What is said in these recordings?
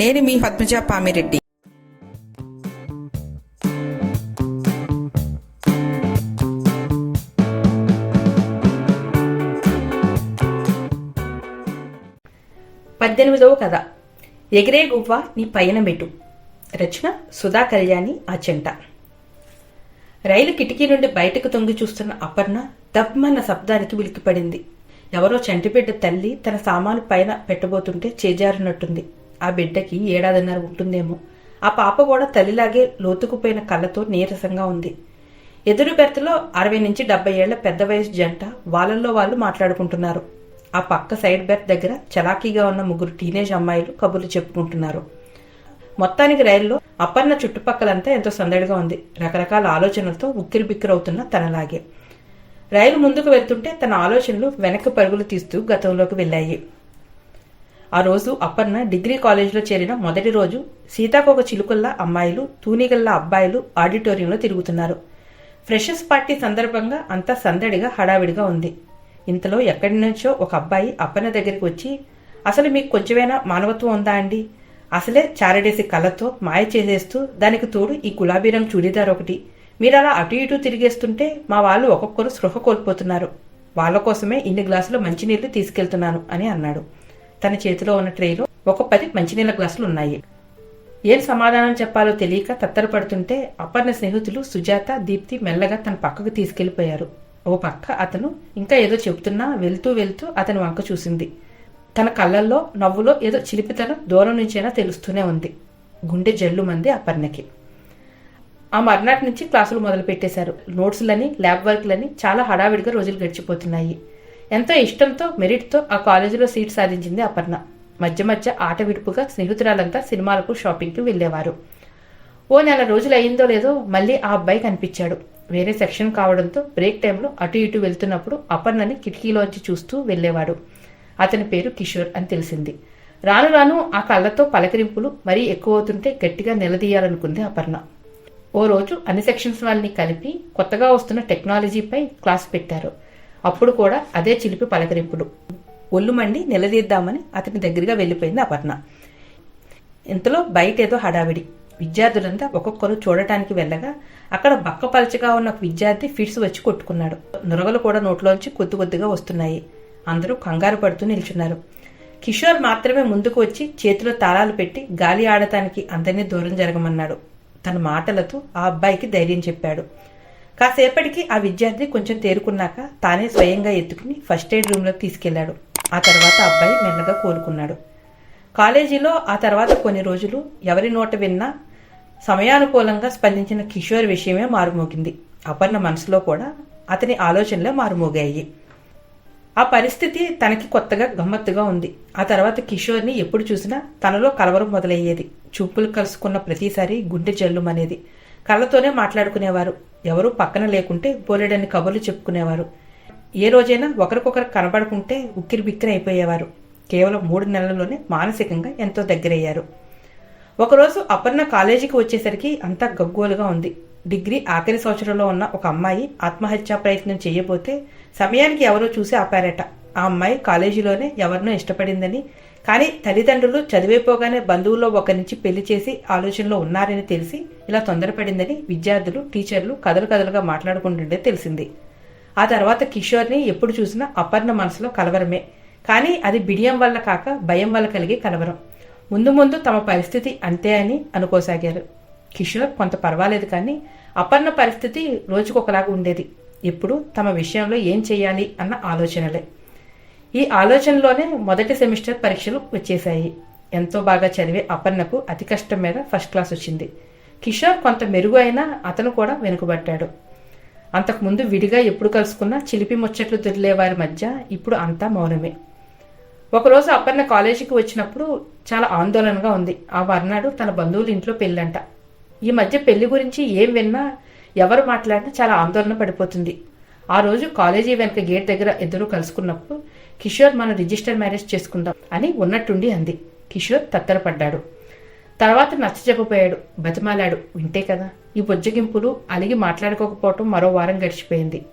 నేను మీ పద్మజ పామిరెడ్డి. పద్దెనిమిదవ కథ. ఎగిరే గువ్వ నీ పైన మెట్టు. రచన సుధా కళ్యాణి ఆచెంట రైలు కిటికీ నుండి బయటకు తొంగి చూస్తున్న అపర్ణ దబ్బమన్న శబ్దానికి ఉలికిపడింది ఎవరో చంటిబిడ్డ తల్లి తన సామాను పైన పెట్టబోతుంటే చేజారినట్టుంది. ఆ బిడ్డకి ఏడాదిన్నర ఉంటుందేమో. ఆ పాప కూడా తల్లిలాగే లోతుకుపోయిన కళ్ళతో నీరసంగా ఉంది. ఎదురు బెర్తలో అరవై నుంచి డెబ్బై ఏళ్ళ పెద్ద వయసు జంట వాళ్ళల్లో వాళ్ళు మాట్లాడుకుంటున్నారు. ఆ పక్క సైడ్ బెర్త్ దగ్గర చలాకీగా ఉన్న ముగ్గురు టీనేజ్ అమ్మాయిలు కబుర్లు చెప్పుకుంటున్నారు. మొత్తానికి రైల్లో అపర్ణ చుట్టుపక్కలంతా ఎంతో సందడిగా ఉంది. రకరకాల ఆలోచనలతో ఉక్కిరి బిక్కిరవుతున్న తనలాగే. రైలు ముందుకు వెళ్తుంటే తన ఆలోచనలు వెనక్కి పరుగులు తీస్తూ గతంలోకి వెళ్ళాయి. ఆ రోజు అపర్ణ డిగ్రీ కాలేజీలో చేరిన మొదటి రోజు సీతాకోక చిలుకల్లా అమ్మాయిలు తూనిగల్లా అబ్బాయిలు ఆడిటోరియంలో తిరుగుతున్నారు. ఫ్రెషర్స్ పార్టీ సందర్భంగా అంతా సందడిగా హడావిడిగా ఉంది. ఇంతలో ఎక్కడి నుంచో ఒక అబ్బాయి అప్పన్న దగ్గరికి వచ్చి అసలు మీకు కొంచెమైనా మానవత్వం ఉందా అండి? అసలే చారడేసి కళ్ళతో మాయ చేసేస్తూ దానికి తోడు ఈ గులాబీ రంగు చూడీదార్ ఒకటి. మీరు అలా అటు ఇటు తిరిగేస్తుంటే మా వాళ్ళు ఒక్కొక్కరు స్పృహ కోల్పోతున్నారు. వాళ్ళ కోసమే ఇన్ని గ్లాసులు మంచినీళ్ళు తీసుకెళ్తున్నాను అని అన్నాడు. తన చేతిలో ఉన్న ట్రేలో ఒక పది మంచినీళ్ళ గ్లాసులు ఉన్నాయి ఏం సమాధానం చెప్పాలో తెలియక తత్తరపడుతుంటే అపర్ణ స్నేహితులు సుజాత దీప్తి మెల్లగా తన పక్కకు తీసుకెళ్ళిపోయారు ఓ పక్క అతను ఇంకా ఏదో చెబుతున్నా వెళ్తూ వెళ్తూ అతని వంక చూసింది. తన కళ్ళల్లో నవ్వులో ఏదో చిలిపితనం దూరం నుంచైనా తెలుస్తూనే ఉంది. గుండె జల్లు మంది అపర్ణకి. ఆ మర్నాటి నుంచి క్లాసులు మొదలు పెట్టేశారు నోట్స్లని ల్యాబ్ వర్క్లని చాలా హడావిడిగా రోజులు గడిచిపోతున్నాయి. ఎంతో ఇష్టంతో మెరిట్తో ఆ కాలేజీలో సీట్ సాధించింది అపర్ణ. మధ్య మధ్య ఆట విడుపుగా స్నేహితురాలంతా సినిమాలకు షాపింగ్కి వెళ్ళేవారు. ఓ నెల రోజులు అయిందో లేదో మళ్ళీ ఆ అబ్బాయి కనిపించాడు. వేరే సెక్షన్ కావడంతో బ్రేక్ టైంలో అటు ఇటు వెళ్తున్నప్పుడు అపర్ణని కిటికీలోంచి చూస్తూ వెళ్ళేవాడు. అతని పేరు కిషోర్ అని తెలిసింది. రాను రాను ఆ కళ్ళతో పలకరింపులు మరీ ఎక్కువ అవుతుంటే గట్టిగా నిలదీయాలనుకుంది అపర్ణ. ఓ రోజు అన్ని సెక్షన్స్ వాళ్ళని కలిపి కొత్తగా వస్తున్న టెక్నాలజీపై క్లాస్ పెట్టారు. అప్పుడు కూడా అదే చిలిపి పలకరింపులు. ఒళ్ళు మండి నిలదీద్దామని అతని దగ్గరగా వెళ్ళిపోయింది అపర్ణ. ఇంతలో బయట ఏదో హడావిడి. విద్యార్థులంతా ఒక్కొక్కరు చూడటానికి వెళ్ళగా అక్కడ బక్కపలచగా ఉన్న ఒక విద్యార్థి ఫిట్స్ వచ్చి కొట్టుకున్నాడు. నురగలు కూడా నోట్లోంచి కొద్ది కొద్దిగా వస్తున్నాయి. అందరూ కంగారు పడుతూ నిల్చున్నారు. కిషోర్ మాత్రమే ముందుకు వచ్చి చేతిలో తాళాలు పెట్టి గాలి ఆడటానికి అందరినీ దూరం జరగమన్నాడు. తన మాటలతో ఆ అబ్బాయికి ధైర్యం చెప్పాడు. కాసేపటికి ఆ విద్యార్థి కొంచెం తేరుకున్నాక తానే స్వయంగా ఎత్తుకుని ఫస్ట్ ఎయిడ్ రూమ్లోకి తీసుకెళ్ళాడు. ఆ తర్వాత అబ్బాయి మెల్లగా కోలుకున్నాడు. కాలేజీలో ఆ తర్వాత కొన్ని రోజులు ఎవరి నోట విన్నా సమయానుకూలంగా స్పందించిన కిషోర్ విషయమే మారుమోగింది. అపర్ణ మనసులో కూడా అతని ఆలోచనలే మారుమోగాయి. ఆ పరిస్థితి తనకి కొత్తగా గమ్మత్తుగా ఉంది. ఆ తర్వాత కిషోర్ని ఎప్పుడు చూసినా తనలో కలవరం మొదలయ్యేది. చూపులు కలుసుకున్న ప్రతిసారి గుండె జల్లుమనేది. కళ్ళతోనే మాట్లాడుకునేవారు. ఎవరూ పక్కన లేకుంటే బోలెడని కబుర్లు చెప్పుకునేవారు. ఏ రోజైనా ఒకరికొకరు కనబడుకుంటే ఉక్కిరి బిక్కిరి అయిపోయేవారు. కేవలం మూడు నెలల్లోనే మానసికంగా ఎంతో దగ్గరయ్యారు. ఒకరోజు అపర్ణ కాలేజీకి వచ్చేసరికి అంతా గగ్గోలుగా ఉంది. డిగ్రీ ఆఖరి సంవత్సరంలో ఉన్న ఒక అమ్మాయి ఆత్మహత్యా ప్రయత్నం చేయబోతే సమయానికి ఎవరో చూసి ఆపారట. ఆ అమ్మాయి కాలేజీలోనే ఎవరినో ఇష్టపడిందని కానీ తల్లిదండ్రులు చదివైపోగానే బంధువుల్లో ఒకరి నుంచి పెళ్ళి చేసి ఆలోచనలో ఉన్నారని తెలిసి ఇలా తొందరపడిందని విద్యార్థులు టీచర్లు కథలు కథలుగా మాట్లాడుకుంటుండే తెలిసింది. ఆ తర్వాత కిషోర్ని ఎప్పుడు చూసినా అపర్ణ మనసులో కలవరమే. కానీ అది బిడియం వల్ల కాక భయం వల్ల కలిగే కలవరం. ముందు ముందు తమ పరిస్థితి అంతే అని అనుకోసాగారు. కిషోర్ కొంత పర్వాలేదు కానీ అపర్ణ పరిస్థితి రోజుకొకలాగా ఉండేది. ఎప్పుడు తమ విషయంలో ఏం చేయాలి అన్న ఆలోచనలే. ఈ ఆలోచనలోనే మొదటి సెమిస్టర్ పరీక్షలు వచ్చేశాయి. ఎంతో బాగా చదివే అపర్ణకు అతి కష్టం మీద ఫస్ట్ క్లాస్ వచ్చింది. కిషోర్ కొంత మెరుగు అయినా అతను కూడా వెనుకబడ్డాడు. అంతకుముందు విడిగా ఎప్పుడు కలుసుకున్నా చిలిపి ముచ్చట్లు దొరిలే వారి మధ్య ఇప్పుడు అంతా మౌనమే. ఒకరోజు అపర్ణ కాలేజీకి వచ్చినప్పుడు చాలా ఆందోళనగా ఉంది. ఆ వర్నాడు తన బంధువుల ఇంట్లో పెళ్ళంట. ఈ మధ్య పెళ్ళి గురించి ఏం విన్నా ఎవరు మాట్లాడినా చాలా ఆందోళన పడిపోతుంది. ఆ రోజు కాలేజీ వెనక గేట్ దగ్గర ఇద్దరు కలుసుకున్నప్పుడు కిషోర్ మనం రిజిస్టర్ మ్యారేజ్ చేసుకుందాం అని ఉన్నట్టుండి అంది. కిషోర్ తత్తరపడ్డాడు. తర్వాత నచ్చజెప్పపోయాడు బతిమాలాడు. వింటే కదా. ఈ బుజ్జగింపులు అలిగి మాట్లాడుకోకపోవటం మరో వారం గడిచిపోయింది.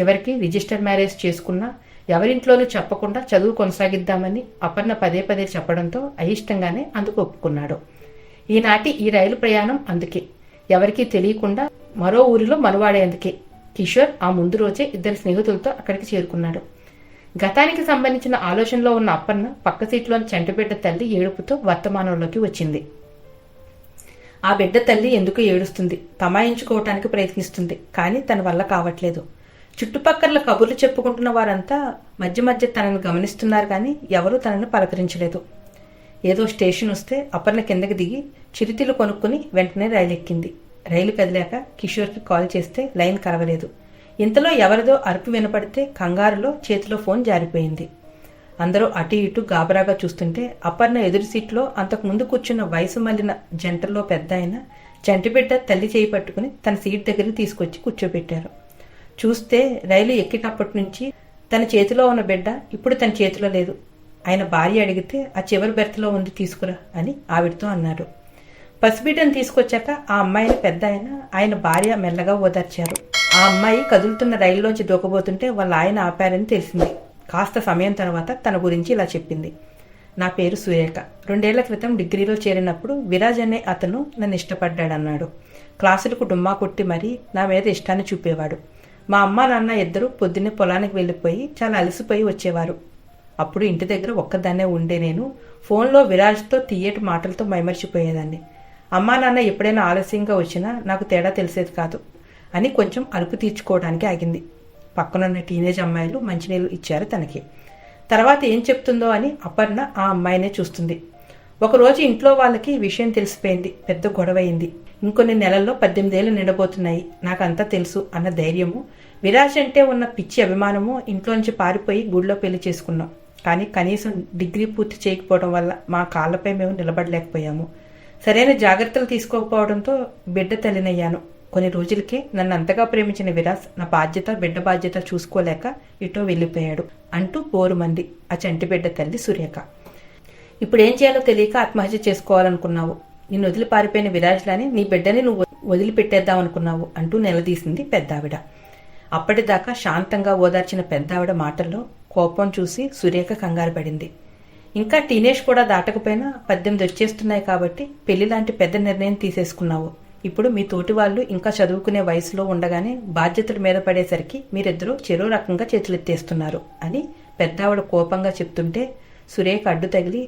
చివరికి రిజిస్టర్ మ్యారేజ్ చేసుకున్నా ఎవరింట్లోనూ చెప్పకుండా చదువు కొనసాగిద్దామని అపర్ణ పదే పదే చెప్పడంతో అయిష్టంగానే అందుకు ఒప్పుకున్నాడు. ఈనాటి ఈ రైలు ప్రయాణం అందుకే. ఎవరికీ తెలియకుండా మరో ఊరిలో మనువాడేందుకే కిషోర్ ఆ ముందు రోజే ఇద్దరు స్నేహితులతో అక్కడికి చేరుకున్నాడు. గతానికి సంబంధించిన ఆలోచనలో ఉన్న అప్పన్న పక్క సీట్లోని చంటిబిడ్డ తల్లి ఏడుపుతో వర్తమానంలోకి వచ్చింది. ఆ బిడ్డ తల్లి ఎందుకు ఏడుస్తుంది? తమాయించుకోవటానికి ప్రయత్నిస్తుంది కానీ తన వల్ల కావట్లేదు. చుట్టుపక్కల కబుర్లు చెప్పుకుంటున్న వారంతా మధ్య మధ్య తనను గమనిస్తున్నారు కానీ ఎవరూ తనను పలకరించలేదు. ఏదో స్టేషన్ వస్తే అపర్ణ కిందకి దిగి చిరుతిలు కొనుక్కుని వెంటనే రైలు ఎక్కింది రైలు కదిలాక కిషోర్కి కాల్ చేస్తే లైన్ కలవలేదు. ఇంతలో ఎవరిదో అరుపు వినపడితే కంగారులో చేతిలో ఫోన్ జారిపోయింది. అందరూ అటు ఇటు గాబరాగా చూస్తుంటే అపర్ణ ఎదురు సీట్లో అంతకుముందు కూర్చున్న వయసు మళ్ళిన జంటల్లో పెద్ద ఆయన చంటిబిడ్డ తల్లి చేయి పట్టుకుని తన సీట్ దగ్గరికి తీసుకొచ్చి కూర్చోబెట్టారు. చూస్తే రైలు ఎక్కినప్పటి నుంచి తన చేతిలో ఉన్న బిడ్డ ఇప్పుడు తన చేతిలో లేదు. ఆయన భార్య అడిగితే ఆ చివరి బెర్త్లో ఉంది తీసుకురా అని ఆవిడతో అన్నాడు పసిబిడ్డను తీసుకొచ్చాక ఆ అమ్మాయిని పెద్ద ఆయన ఆయన భార్య మెల్లగా ఓదార్చారు. ఆ అమ్మాయి కదులుతున్న రైల్లోంచి దూకబోతుంటే వాళ్ళ ఆయన ఆపారని తెలిసింది. కాస్త సమయం తర్వాత తన గురించి ఇలా చెప్పింది. నా పేరు సురేఖ. రెండేళ్ళ క్రితం డిగ్రీలో చేరినప్పుడు విరాజ్ అనే అతను నన్ను ఇష్టపడ్డాడన్నాడు. క్లాసులకు డుమ్మా కొట్టి మరీ నా మీద ఇష్టాన్ని చూపేవాడు. మా అమ్మ నాన్న ఇద్దరు పొద్దున్నే పొలానికి వెళ్ళిపోయి చాలా అలసిపోయి వచ్చేవారు. అప్పుడు ఇంటి దగ్గర ఒక్కదాన్నే ఉండే నేను ఫోన్లో విరాజ్తో తీయటి మాటలతో మైమర్చిపోయేదాన్ని. అమ్మా నాన్న ఎప్పుడైనా ఆలస్యంగా వచ్చినా నాకు తేడా తెలిసేది కాదు అని కొంచెం అలుపు తీర్చుకోవడానికి ఆగింది. పక్కనున్న టీనేజ్ అమ్మాయిలు మంచినీళ్ళు ఇచ్చారు తనకి. తర్వాత ఏం చెప్తుందో అని అపర్ణ ఆ అమ్మాయినే చూస్తుంది. ఒకరోజు ఇంట్లో వాళ్ళకి ఈ విషయం తెలిసిపోయింది. పెద్ద గొడవ అయింది ఇంకొన్ని నెలల్లో పద్దెనిమిదేళ్ళు నిండబోతున్నాయి. నాకంతా తెలుసు అన్న ధైర్యము విరాజ్ అంటే ఉన్న పిచ్చి అభిమానము ఇంట్లోంచి పారిపోయి గుడిలో పెళ్ళి చేసుకున్నాం. కానీ కనీసం డిగ్రీ పూర్తి చేయకపోవడం వల్ల మా కాళ్ళపై మేము నిలబడలేకపోయాము. సరైన జాగ్రత్తలు తీసుకోకపోవడంతో బిడ్డ తల్లినయ్యాను. కొన్ని రోజులకే నన్ను అంతగా ప్రేమించిన విరాస్ నా బాధ్యత బిడ్డ బాధ్యత చూసుకోలేక ఇటో వెళ్ళిపోయాడు అంటూ బోరుమంది ఆ చంటి బిడ్డ తల్లి సురేఖ. ఇప్పుడు ఏం చేయాలో తెలియక ఆత్మహత్య చేసుకోవాలనుకున్నావు. నిన్ను వదిలి పారిపోయిన విరాజ్లాని నీ బిడ్డని నువ్వు వదిలిపెట్టేద్దాం అనుకున్నావు అంటూ నిలదీసింది పెద్దావిడ. అప్పటిదాకా శాంతంగా ఓదార్చిన పెద్దావిడ మాటల్లో కోపం చూసి సురేఖ కంగారు పడింది. ఇంకా టీనేజ్ కూడా దాటకపోయినా పద్దెనిమిది వచ్చేస్తున్నాయి కాబట్టి పెళ్ళి లాంటి పెద్ద నిర్ణయం తీసేసుకున్నావు. ఇప్పుడు మీ తోటి వాళ్ళు ఇంకా చదువుకునే వయసులో ఉండగానే బాధ్యతల మీద పడేసరికి మీరిద్దరూ చెరో రకంగా చేతులెత్తేస్తున్నారు అని పెద్దావిడ కోపంగా చెప్తుంటే సురేఖ అడ్డు తగిలి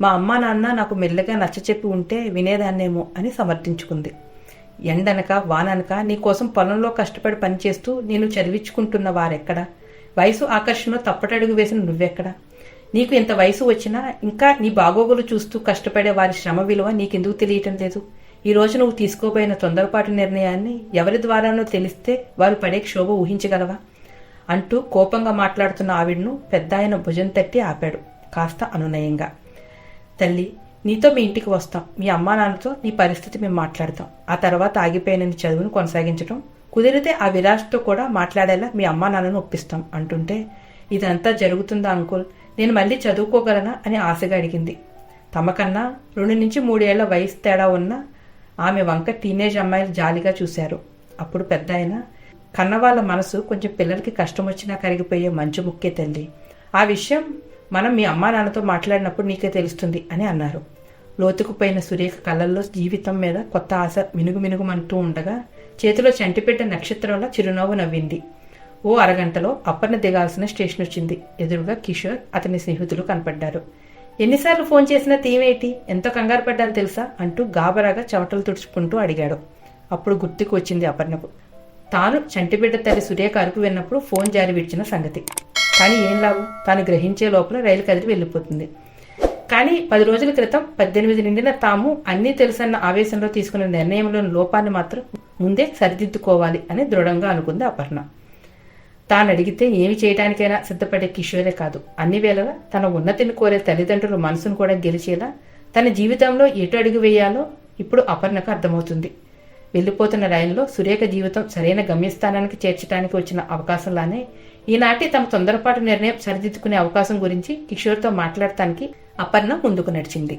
మా అమ్మా నాన్న నాకు మెల్లగా నచ్చచెప్పి ఉంటే వినేదాన్నేమో అని సమర్థించుకుంది. ఎండనక వాననక నీకోసం పొలంలో కష్టపడి పనిచేస్తూ నేను చదివించుకుంటున్న వారెక్కడా? వయసు ఆకర్షణలో తప్పటడుగు వేసిన నువ్వెక్కడా? నీకు ఇంత వయసు వచ్చినా ఇంకా నీ బాగోగులు చూస్తూ కష్టపడే వారి శ్రమ విలువ నీకెందుకు తెలియటం లేదు. ఈ రోజు నువ్వు తీసుకోబోయిన తొందరపాటు నిర్ణయాన్ని ఎవరి ద్వారానో తెలిస్తే వారు పడే క్షోభ ఊహించగలవా? అంటూ కోపంగా మాట్లాడుతున్న ఆవిడను పెద్ద ఆయన భుజం తట్టి ఆపాడు కాస్త అనునయంగా. తల్లి నీతో మీ ఇంటికి వస్తాం. మీ అమ్మా నాన్నతో నీ పరిస్థితి మేము మాట్లాడతాం. ఆ తర్వాత ఆగిపోయిన నీ చదువును కొనసాగించడం కుదిరితే ఆ విరాజ్తో కూడా మాట్లాడేలా మీ అమ్మా నాన్నను ఒప్పిస్తాం అంటుంటే ఇదంతా జరుగుతుందా అంకుల్? నేను మళ్ళీ చదువుకోగలనా అని ఆశగా అడిగింది. తమకన్నా రెండు నుంచి మూడేళ్ళ వయసు తేడా ఉన్న ఆమె వంక టీనేజ్ అమ్మాయిలు జాలిగా చూశారు. అప్పుడు పెద్ద ఆయన కన్నవాళ్ళ మనసు కొంచెం పిల్లలకి కష్టం వచ్చినా కరిగిపోయే మంచు ముక్కే తల్లి. ఆ విషయం మనం మీ అమ్మా నాన్నతో మాట్లాడినప్పుడు నీకే తెలుస్తుంది అని అన్నారు. లోతుకుపోయిన సురేఖ కళ్ళల్లో జీవితం మీద కొత్త ఆశ మినుగు మినుగుమంటూ ఉండగా చేతిలో చంటిపెట్టిన నక్షత్రంలా చిరునవ్వు నవ్వింది. ఓ అరగంటలో అప్పర్ణ దిగాల్సిన స్టేషన్ వచ్చింది. ఎదురుగా కిషోర్ అతని స్నేహితులు కనపడ్డారు. ఎన్నిసార్లు ఫోన్ చేసినా తీవేటి? ఎంతో కంగారు పడ్డాను తెలుసా? అంటూ గాబరాగా చెమటలు తుడుచుకుంటూ అడిగాడు. అప్పుడు గుర్తుకు వచ్చింది అపర్ణకు. తాను చంటిబిడ్డ తల్లి సురేఖ అరుపు విన్నప్పుడు ఫోన్ జారి విడిచిన సంగతి. కానీ ఏం లాభం? తాను గ్రహించే లోపల రైలు కదిలి వెళ్ళిపోతుంది. కానీ పది రోజుల క్రితం పద్దెనిమిది నిండిన తాము అన్నీ తెలుసన్న ఆవేశంలో తీసుకున్న నిర్ణయంలోని లోపాన్ని మాత్రం ముందే సరిదిద్దుకోవాలి అని దృఢంగా అనుకుంది అపర్ణ. తాను అడిగితే ఏమి చేయడానికైనా సిద్ధపడే కిషోరే కాదు. అన్ని వేళలా తన ఉన్నతిని కోరే తల్లిదండ్రుల మనసును కూడా గెలిచేలా తన జీవితంలో ఎటు అడుగు వేయాలో ఇప్పుడు అపర్ణకు అర్థమవుతుంది. వెళ్ళిపోతున్న రైలులో సురేఖ జీవితం సరైన గమ్యస్థానానికి చేర్చడానికి వచ్చిన అవకాశంలానే ఈనాటి తమ తొందరపాటు నిర్ణయం సరిదిద్దుకునే అవకాశం గురించి కిషోర్తో మాట్లాడటానికి అపర్ణ ముందుకు నడిచింది.